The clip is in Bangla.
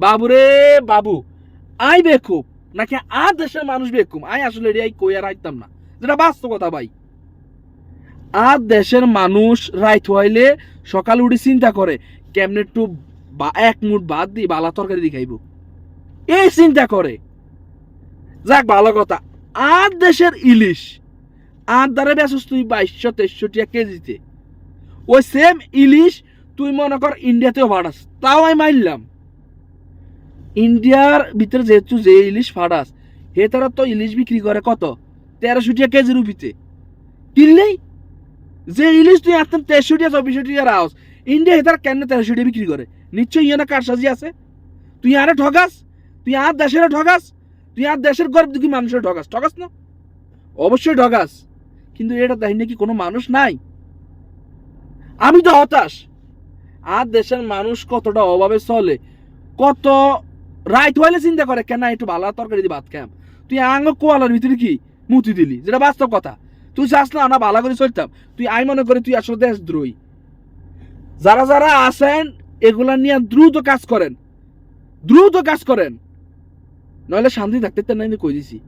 বাবুরে, বাবু, আই বেকুব, নাকি আর দেশের মানুষ বেকুম আই আসলে এটাই কই আর আইতাম না। যেটা বাস্তব কথা ভাই। আর দেশের মানুষ রাইত হইলে সকাল উঠে চিন্তা করে, কেমনে একটু বা- এক মুঠ ভাত দিয়ে বালা তরকারি দিয়ে খাইব? এই চিন্তা করে। যাক, ভালো কথা। আর দেশের ইলিশ, আর দ্বারা বেসস তুই বাইশশো তেইশশো টাকা কেজিতে। ওই সেম ইলিশ তুই মনে কর ইন্ডিয়াতেও ফাটাস তাও আমি মানলাম ইন্ডিয়ার ভিতরে যেহেতু যে ইলিশ ফাটাস হে তারা তো ইলিশ বিক্রি করে কত? তেরোশো টাকা কেজি রুপিতে। কিনলেই? যে ইলিশ তুই আসতেন তেরোশো টাকা, চব্বিশশো টাকা রাওস ইন্ডিয়া হেতার কেন তেরোশো টাকা বিক্রি করে? নিশ্চয়ই ইয়ে না কারসাজি আছে? তুই আরে ঠগাস, তুই আর দেশের ঠগাস, তুই আর দেশের গরিব দুঃখী মানুষের ঠগাস ঠগাস না? অবশ্যই ঠগাস, কিন্তু এটা দেখি নাকি কোনো মানুষ নাই। আমি তো হতাশ। আর দেশের মানুষ কতটা অভাবে চলে, কত রাইট হইলে চিন্তা করে, কেন একটু ভালো তরকারি দিয়ে ভাত খাম তুই আঙ্গ কোয়ালার ভিতরে কি মুতি দিলি? যেটা বাস্তব কথা। তুই চাস না, আমরা ভালো করে চলতাম। তুই আই মনে করি তুই আসলে দেশদ্রোহী। যারা যারা আছেন, এগুলা নিয়ে দ্রুত কাজ করেন। দ্রুত কাজ করেন। নইলে শান্তি থাকতে নাই কই দিছি।